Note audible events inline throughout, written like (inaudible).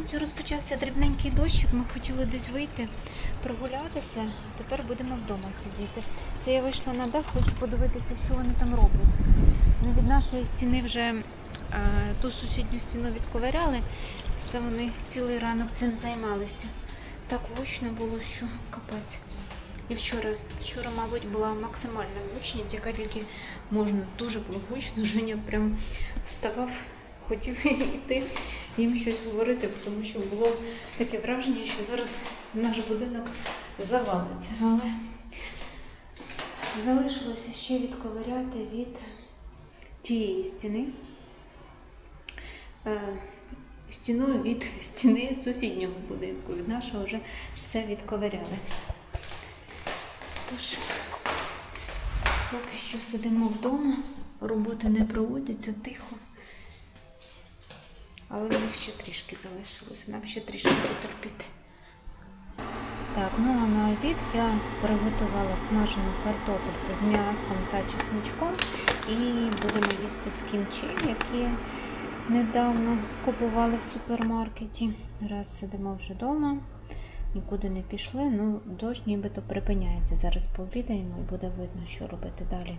На вулиці розпочався дрібненький дощик. Ми хотіли десь вийти, прогулятися. Тепер будемо вдома сидіти. Це я вийшла на дах, хочу подивитися, що вони там роблять. Ну, від нашої стіни вже е, ту сусідню стіну відковиряли. Це вони цілий ранок цим займалися. Так гучно було, що капець. І вчора, вчора, мабуть, була максимальна гучність, яка тільки можна. Дуже було гучно. Женя прям вставав, хотів (laughs) йти їм щось говорити, тому що було таке враження, що зараз наш будинок завалиться. Але залишилося ще відковиряти від тієї стіни. Е, стіною від (laughs) стіни сусіднього будинку. Від нашого вже все відковиряли. Тож, поки що сидимо вдома, роботи не проводяться тихо. Але в них ще трішки залишилося, нам ще трішки потерпіти. Так, ну а на обід я приготувала смажену картопельку з м'яском та чесничком і будемо їсти з кімчі, які недавно купували в супермаркеті. Раз сидимо вже вдома, нікуди не пішли. Ну, дощ нібито припиняється. Зараз пообідаємо і буде видно, що робити далі.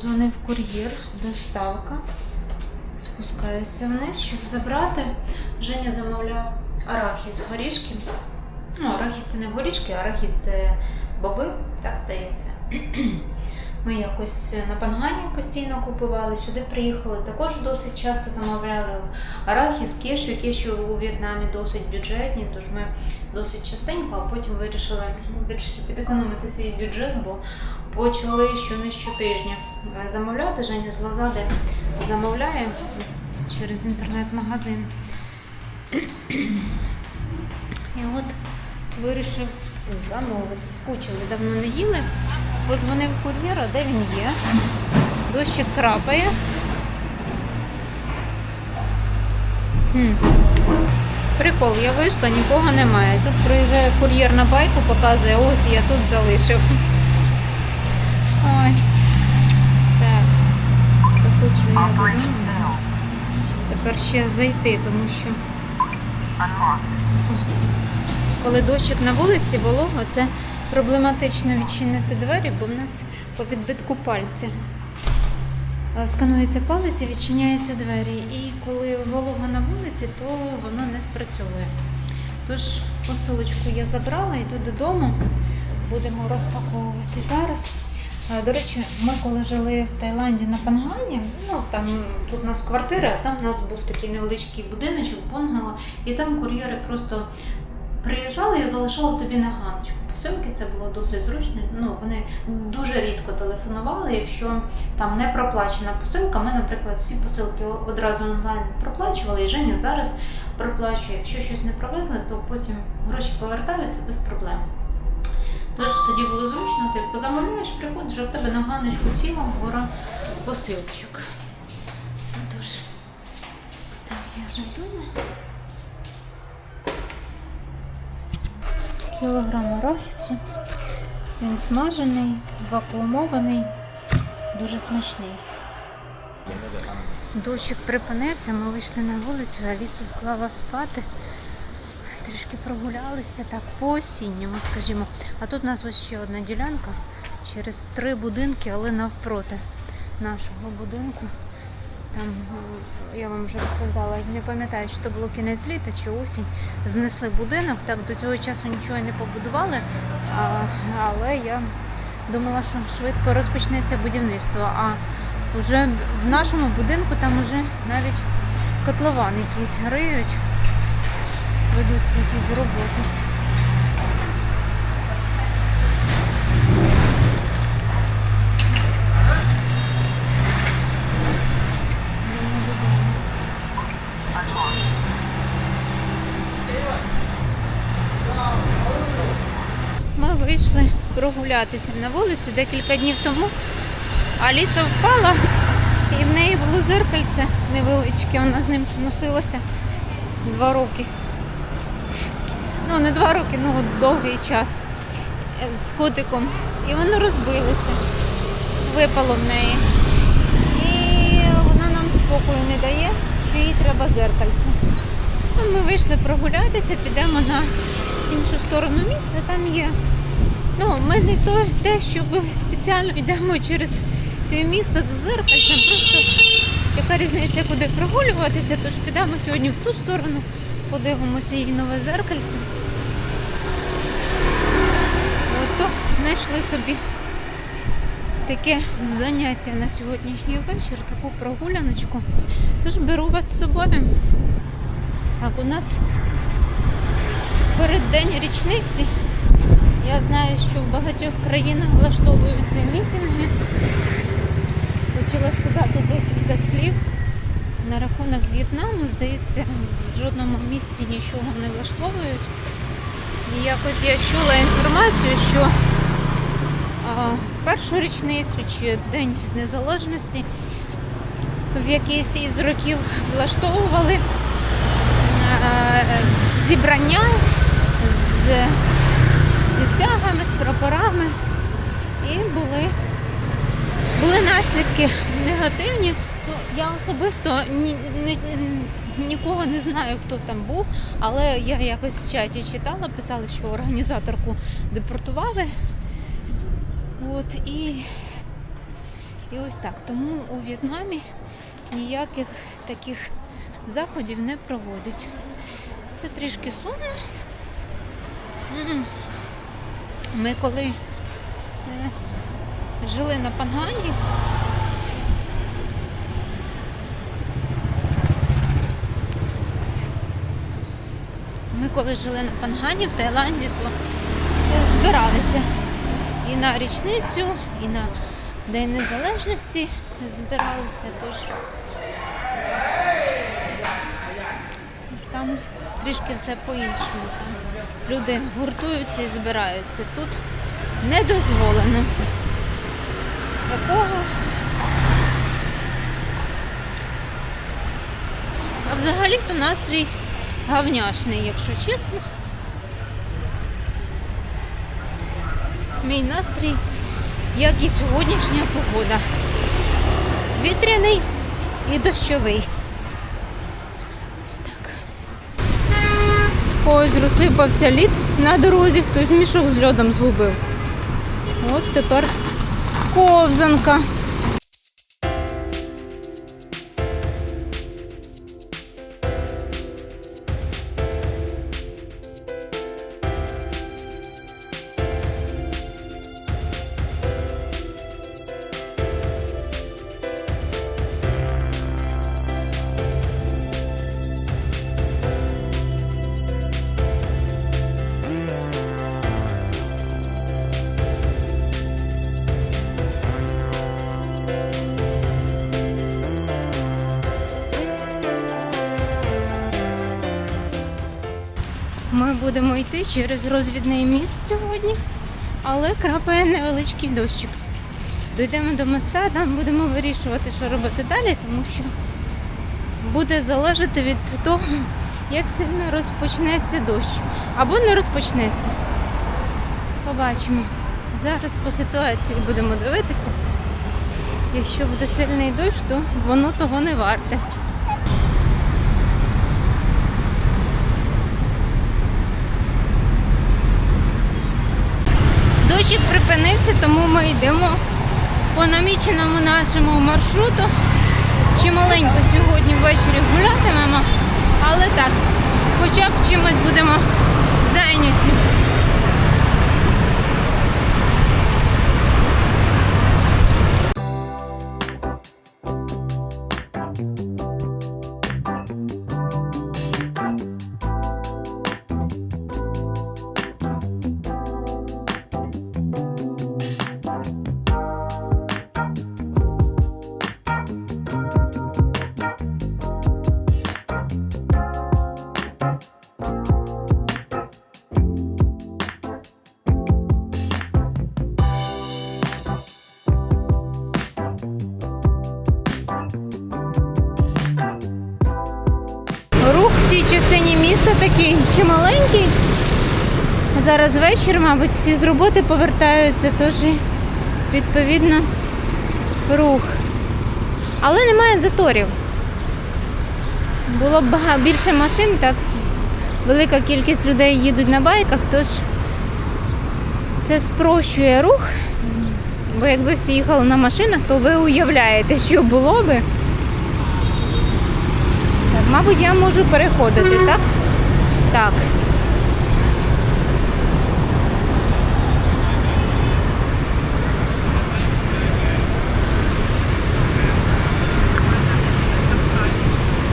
Подзвонив кур'єр, доставка. Спускаюся вниз, щоб забрати. Женя замовляв арахіс горішки. Ну, арахіс це не горішки, арахіс це боби, так здається. (clears throat) Ми якось на Пангані постійно купували, сюди приїхали. Також досить часто замовляли арахіс, кешу. Кеші у В'єтнамі досить бюджетні, тож ми досить частенько, а потім вирішили трішки підекономити свій бюджет, бо почали що щотижня е, замовляти. Женя з Лазади замовляє через інтернет-магазин. І от вирішив замовити. Скучили, давно не їли. Позвонив кур'єр, а де він є? Дощик крапає. Хм. Прикол, я вийшла, нікого немає. Тут приїжджає кур'єр на байку, показує, ось я тут залишив. Ой. Так. Тепер ще зайти, тому що коли дощик на вулиці волого, це проблематично відчинити двері, бо в нас по відбитку пальця е, сканується палець і відчиняються двері. І коли волого на вулиці, то воно не спрацьовує. Тож посилочку я забрала, йду додому, будемо розпаковувати зараз. Е, До речі, ми коли жили в Таїланді на Пангані, ну там тут у нас квартира, а там у нас був такий невеличкий будиночок, бунгало, і там кур'єри просто приїжджали і залишали тобі на ганочку. Посилки це було досить зручно. Ну вони дуже рідко телефонували. Якщо там не проплачена посилка, ми, наприклад, всі посилки одразу онлайн проплачували, і Женя зараз проплачує. Якщо щось не провезли, то потім гроші повертаються без проблем. Тож тоді було зручно, ти позамовляєш, приходиш, а в тебе на ганочку ціла гора посилочок. Тож, так, я вже вдома. Кілограм арахісу. Він смажений, вакуумований, дуже смачний. Дощик припинився, ми вийшли на вулицю, Алісу вклала спати. Трішки прогулялися так по осінньому, скажімо. А тут у нас ось ще одна ділянка через три будинки, але навпроти нашого будинку. Там я вам вже розповідала, не пам'ятаю, чи то було кінець літа чи осінь. Знесли будинок. Так до цього часу нічого не побудували, а, але я Думала, що швидко розпочнеться будівництво, а вже в нашому будинку там вже навіть котлован якийсь гриють, ведуться якісь роботи. Ми вийшли прогулятися на вулицю декілька днів тому. Аліса впала і в неї було зеркальце невеличке. Вона з ним носилася два роки. Ну, не два роки, ну довгий час з котиком. І воно розбилося, випало в неї. І вона нам спокою не дає, що їй треба зеркальце. Ну, Ми вийшли прогулятися, підемо на іншу сторону міста, там є. Ну, ми не то те, щоб спеціально йдемо через півміста з зеркальцем, просто яка різниця, куди прогулюватися, тож підемо сьогодні в ту сторону, подивимося її нове зеркальце. От то знайшли собі таке заняття на сьогоднішній вечір, таку прогуляночку. Тож беру вас з собою. Так, у нас переддень річниці. Я знаю, що в багатьох країнах влаштовуються мітинги. Хотіла сказати декілька слів на рахунок В'єтнаму. Здається, в жодному місті нічого не влаштовують. І якось я чула інформацію, що першу річницю чи День Незалежності в якийсь із років влаштовували е, зібрання з, зі стягами, з прапорами і були, були наслідки негативні. Ну, Я особисто ні, ні, нікого не знаю, хто там був, але я якось в чаті читала, писали, що організаторку депортували. От і, і ось так. Тому у В'єтнамі ніяких таких заходів не проводять. Це трішки сумно. Ми коли е, жили на Пангані, ми коли жили на Пангані в Таїланді, то е, збиралися і на річницю, і на День Незалежності збиралися. Тож там трішки все по-іншому. Люди гуртуються і збираються. Тут не дозволено такого. А взагалі-то настрій гавняшний, якщо чесно. Мій настрій, як і сьогоднішня погода. Вітряний і дощовий. Ось так. Ось розсипався лід на дорозі, хтось мішок з льодом згубив. От тепер ковзанка. Будемо йти через розвідний міст сьогодні, але крапає невеличкий дощик. Дійдемо до моста, там будемо вирішувати, що робити далі, тому що буде залежати від того, як сильно розпочнеться дощ. Або не розпочнеться. Побачимо. Зараз по ситуації будемо дивитися. Якщо буде сильний дощ, то воно того не варте. Дощик припинився, тому ми йдемо по наміченому нашому маршруту. Чималенько сьогодні ввечері гулятимемо, але так, хоча б чимось будемо зайняті. Зараз вечір, мабуть, всі з роботи повертаються, тож відповідно рух. Але немає заторів. Було б більше машин, так велика кількість людей їдуть на байках, тож це спрощує рух. Бо якби всі їхали на машинах, то ви уявляєте, що було би. Так, мабуть, я можу переходити, так? Так.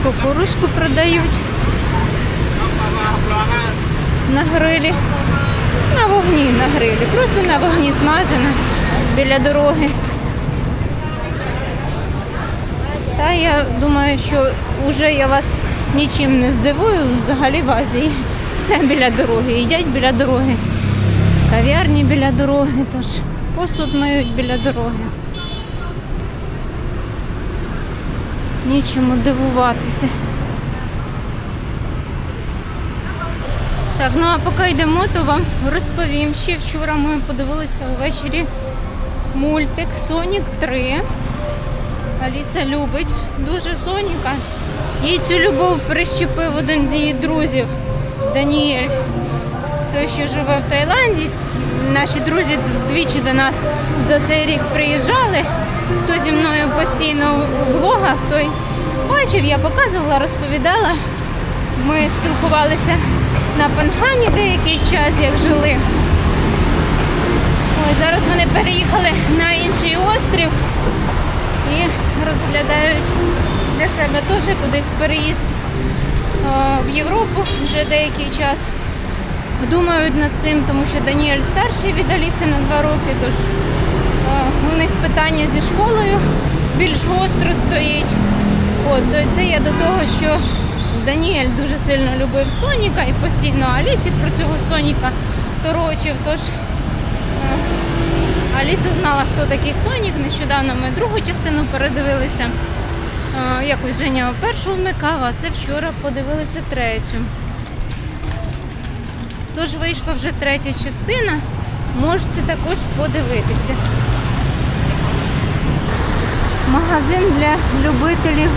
Кукурузку продають на грилі. На вогні на грилі. Просто на вогні смажена біля дороги. Та я думаю, що вже я вас нічим не здивую. Взагалі в Азії все біля дороги. Їдять біля дороги. Кав'ярні біля дороги, тож посуд миють біля дороги. Нічому дивуватися. Так, ну а поки йдемо, то вам розповім. Ще вчора ми подивилися ввечері мультик Сонік 3. Аліса любить дуже Соніка. Їй цю любов прищепив один з її друзів Даніель. Той, що живе в Таїланді. Наші друзі двічі до нас за цей рік приїжджали. Хто зі мною постійно у влогах, той бачив, я показувала, розповідала. Ми спілкувалися на Пангані деякий час, як жили. Ой, зараз вони переїхали на інший острів і розглядають для себе теж кудись переїзд е, в Європу вже деякий час. Думають над цим, тому що Даніель старший від Аліси на два роки, тож у них питання зі школою більш гостро стоїть. От, це я до того, що Даніель дуже сильно любив Соніка і постійно Алісі про цього Соніка торочив. Тож е, Аліса знала, хто такий Сонік. Нещодавно ми другу частину передивилися. Е, Якось Женя першу вмикав, а це вчора подивилися третю. Тож вийшла вже третя частина. Можете також подивитися. Магазин для любителів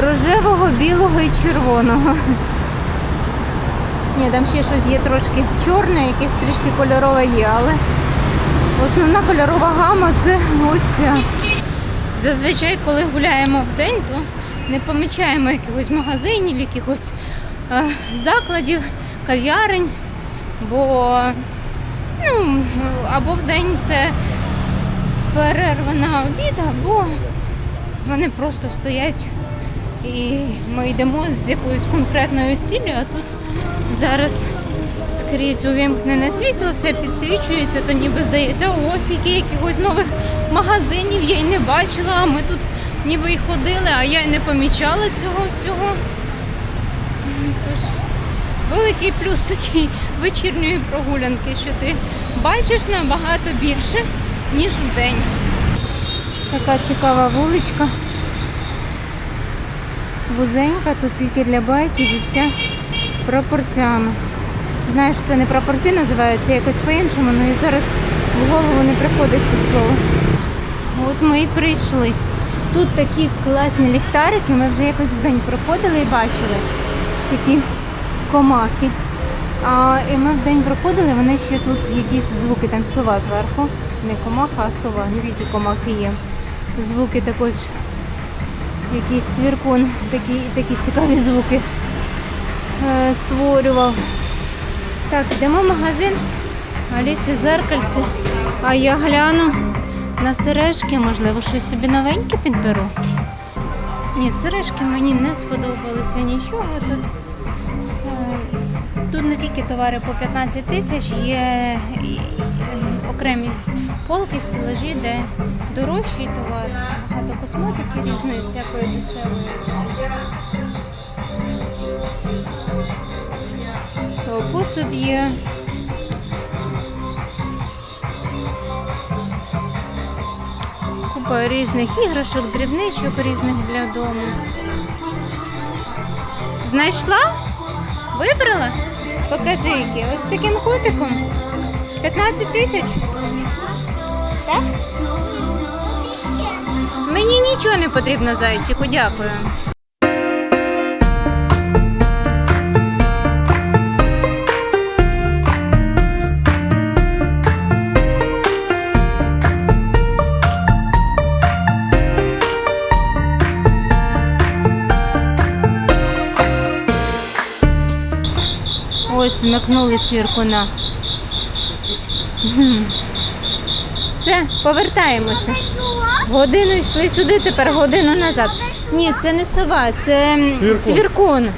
рожевого, білого і червоного. Ні, там ще щось є трошки чорне, якесь трішки кольорове є, але основна кольорова гама це ось ця. Зазвичай, коли гуляємо в день, то не помічаємо якихось магазинів, якихось е, закладів, кав'ярень, бо ну, або в день це перерва на обід, або вони просто стоять і ми йдемо з якоюсь конкретною ціллю, а тут зараз скрізь увімкнене світло, все підсвічується, то ніби здається, ого, скільки якихось нових магазинів я й не бачила, а ми тут ніби й ходили, а я й не помічала цього всього. Тож, великий плюс такий вечірньої прогулянки, що ти бачиш набагато більше, ніж в день. Така цікава вуличка. Вузенька, тут тільки для байків і вся з прапорцями. Знаю, що це не прапорці називаються, якось по-іншому, але і зараз в голову не приходить це слово. От ми і прийшли. Тут такі класні ліхтарики, ми вже якось в день проходили і бачили. Ось такі комахи. А і ми в день проходили, вони ще тут якісь звуки, там сова зверху. Не комаха, а сова, не тільки комахи є. Звуки також якийсь цвіркун, такі, такі цікаві звуки е, створював. Так, йдемо в магазин Алісі зеркальце. А я гляну на сережки, можливо, щось собі новеньке підберу. Ні, сережки мені не сподобалися нічого. Тут, е, тут не тільки товари по 15 тисяч, є і, е, окремі полки, стелажі, де дорожчий товар, багато косметики різної, всякої дешевої. Посуд є. Купа різних іграшок, дрібничок різних для дому. Знайшла? Вибрала? Покажи які. Ось таким котиком. 15 тисяч. Мені нічого не потрібно, зайчику, дякую. Ось вмикнули цвіркуна. Все, повертаємося. Годину йшли сюди, тепер годину назад. Ні, це не сова, це Цвіркун. цвіркун.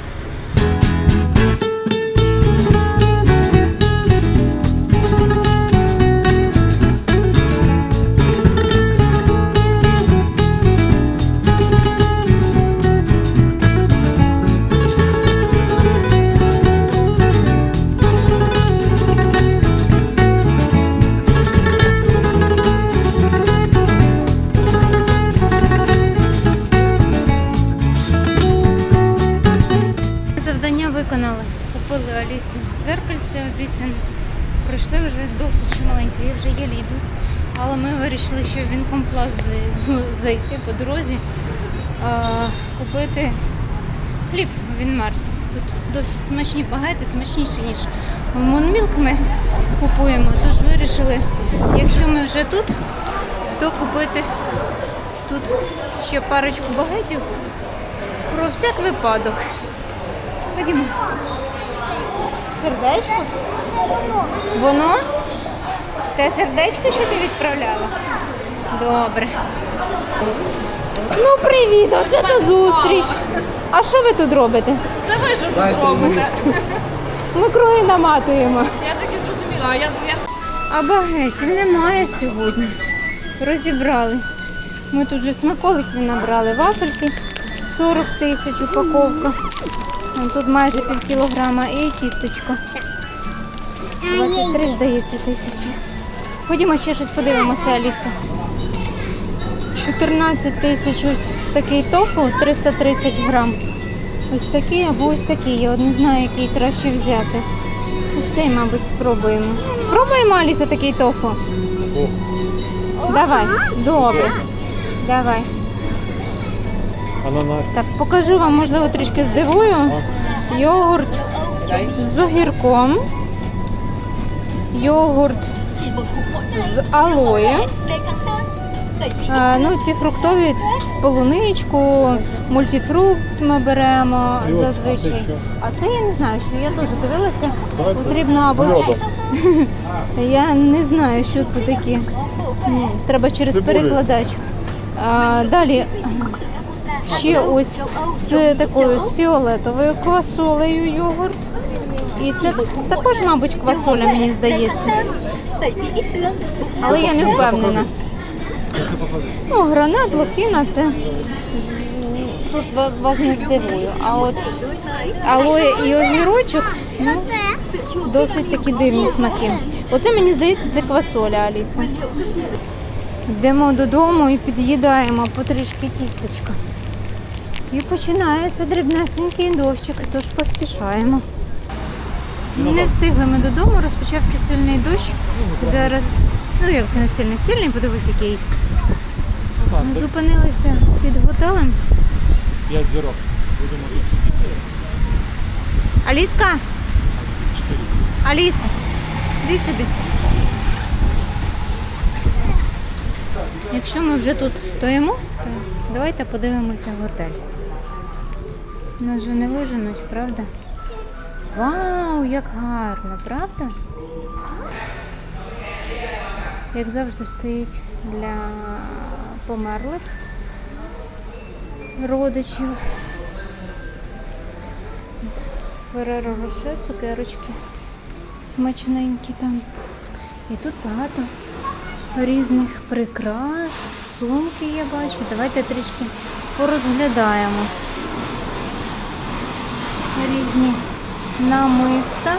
Досить маленько, я вже єлі йду. Але ми вирішили, що в Вінкомплас зайти по дорозі, купити хліб в Вінмарті. Тут досить смачні багети, смачніше, ніж в Монмілк ми купуємо. Тож вирішили, якщо ми вже тут, то купити тут ще парочку багетів про всяк випадок. Ходімо. Сердечко? Воно? Те сердечко, що ти відправляла? Добре. Ну, привіт, оце то зустріч. А що ви тут робите? Це ви що тут робите? (laughs) Ми круги наматуємо. Я так і зрозуміла, а я, я ж А багетів немає сьогодні. Розібрали. Ми тут же смаколиків набрали вафельки 40 тисяч упаковка. Тут майже пів кілограма і тістечко. 23, здається, тисячі. Ходімо ще щось подивимося, Аліса. 14 тисяч ось такий тофу, 330 грам. Ось такий або ось такий. Я от не знаю, який краще взяти. Ось цей, мабуть, спробуємо. Спробуємо, Аліса, такий тофу? Давай, добре. Давай. Ананас. Так, покажу вам, можливо, трішки здивую. Йогурт з огірком. Йогурт з алоє. Е, ну, ці фруктові полуничку, мультифрукт ми беремо зазвичай. А це я не знаю, що я теж дивилася. Потрібно або (laughs) я не знаю, що це таке. Треба через перекладач. А, далі ще ось з такою з фіолетовою квасолею йогурт. І це також, мабуть, квасоля, мені здається. Але я не впевнена. Ну, гранат, лохіна це тут вас не здивую. А от алоє і огірочок ну, досить такі дивні смаки. Оце мені здається, це квасоля, Аліса. Йдемо додому і під'їдаємо потрішки тістечка. І починається дрібнесенький дощик, тож поспішаємо. Не встигли ми додому, розпочався сильний дощ. Зараз, ну як це не сильний, сильний, подивись, який. Ми зупинилися під готелем. П'ять зірок. Будемо тут сидіти. Аліска, Чотири. Аліса, іди сюди. Якщо ми вже тут стоїмо, то давайте подивимося готель. Нас же не виженуть, правда? Вау, як гарно, правда? Як завжди стоїть для померлих родичів. Фереро Роше, цукерочки смачненькі там. І тут багато різних прикрас, сумки я бачу. Давайте трішки порозглядаємо. Різні намиста.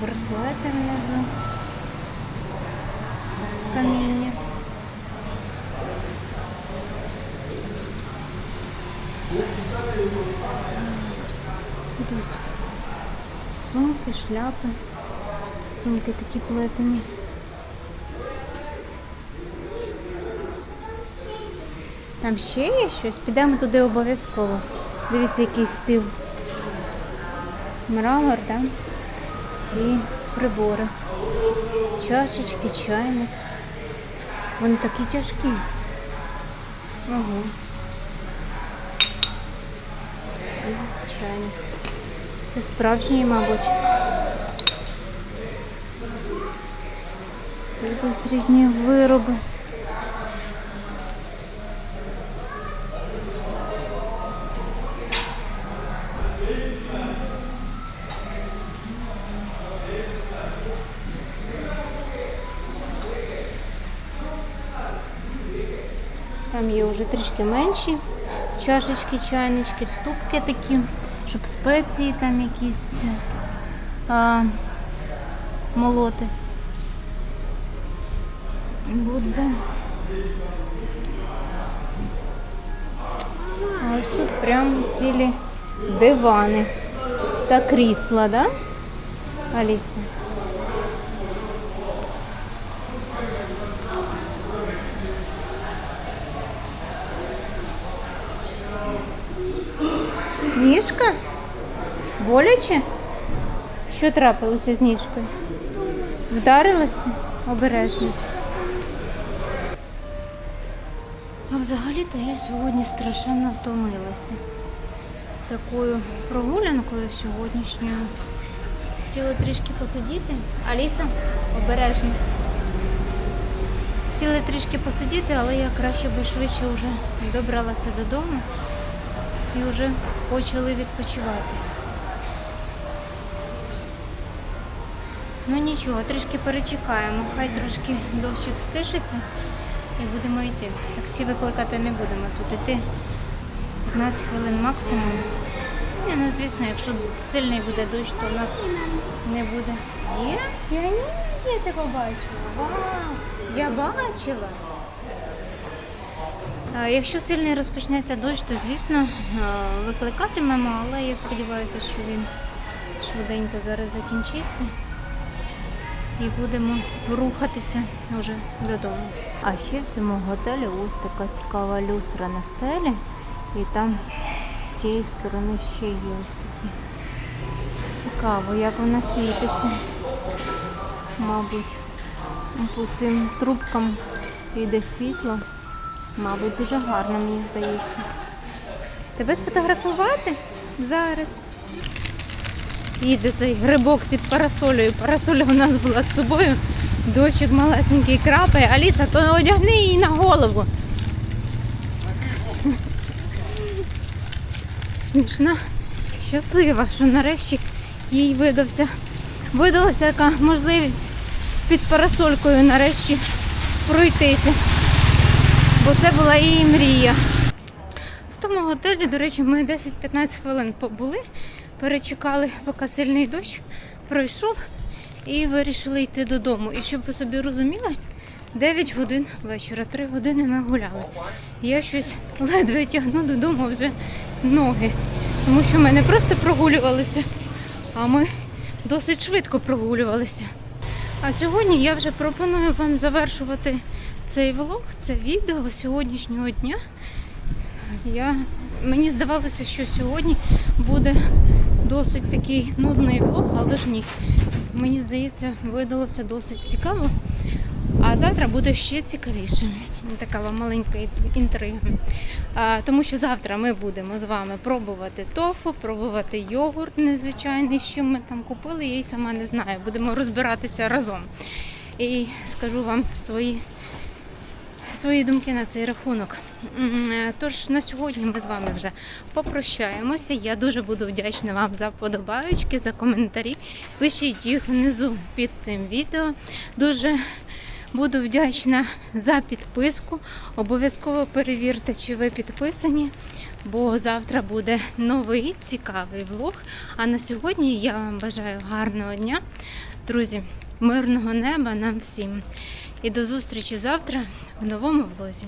Браслети внизу з каміння. Тут сумки, шляпи, сумки такі плетені. Там ще є щось? Підемо туди обов'язково. Дивіться, який стил. Мрамор, так? І прибори. Чашечки, чайник. Вони такі тяжкі. Ого. Чайник. Це справжній, мабуть. Тут ось різні вироби. Там є вже трішки менші чашечки, чайнички, ступки такі, щоб спеції там якісь а, молоти. Буде. А ось тут прямо цілі дивани та крісла, да? Аліса? Боляче? Що трапилося з ніжкою? Вдарилася? Обережно. А взагалі-то я сьогодні страшенно втомилася. Такою прогулянкою сьогоднішньою. Сіли трішки посидіти. Аліса, обережно. Сіли трішки посидіти, але я краще би швидше вже добралася додому і вже почали відпочивати. Ну нічого, трішки перечекаємо. Хай трошки дощик стишиться і будемо йти. Таксі викликати не будемо тут йти 15 хвилин максимум. Ні, ну звісно, якщо сильний буде дощ, то в нас не буде. Є? Я я тебе бачила. Вау! Я бачила. Якщо сильний розпочнеться дощ, то звісно викликатимемо, але я сподіваюся, що він швиденько зараз закінчиться і будемо рухатися вже додому. А ще в цьому готелі ось така цікава люстра на стелі, і там з цієї сторони ще є ось такі. Цікаво, як вона світиться. Мабуть, по цим трубкам йде світло. Мабуть, дуже гарно, мені здається. Тебе сфотографувати? Зараз. Їде цей грибок під парасолею. Парасоля у нас була з собою. Дощик малесенький крапає. Аліса, то одягни її на голову. Смішна, щаслива, що нарешті їй видався. Видалася така можливість під парасолькою нарешті пройтися бо це була її мрія. В тому готелі, до речі, ми 10-15 хвилин побули, перечекали, поки сильний дощ пройшов і вирішили йти додому. І щоб ви собі розуміли, 9 годин вечора, 3 години ми гуляли. Я щось ледве тягну додому вже ноги, тому що ми не просто прогулювалися, а ми досить швидко прогулювалися. А сьогодні я вже пропоную вам завершувати цей влог, це відео сьогоднішнього дня. Я, мені здавалося, що сьогодні буде досить такий нудний влог, але ж ні. Мені здається, видалося досить цікаво. А завтра буде ще цікавіше. Така вам маленька інтрига. А, тому що завтра ми будемо з вами пробувати тофу, пробувати йогурт незвичайний, що ми там купили, я й сама не знаю. Будемо розбиратися разом. І скажу вам свої свої думки на цей рахунок. Е, Тож на сьогодні ми з вами вже попрощаємося. Я дуже буду вдячна вам за вподобаючки, за коментарі. Пишіть їх внизу під цим відео. Дуже буду вдячна за підписку. Обов'язково перевірте, чи ви підписані, бо завтра буде новий цікавий влог. А на сьогодні я вам бажаю гарного дня. Друзі, мирного неба нам всім. І до зустрічі завтра в новому влозі.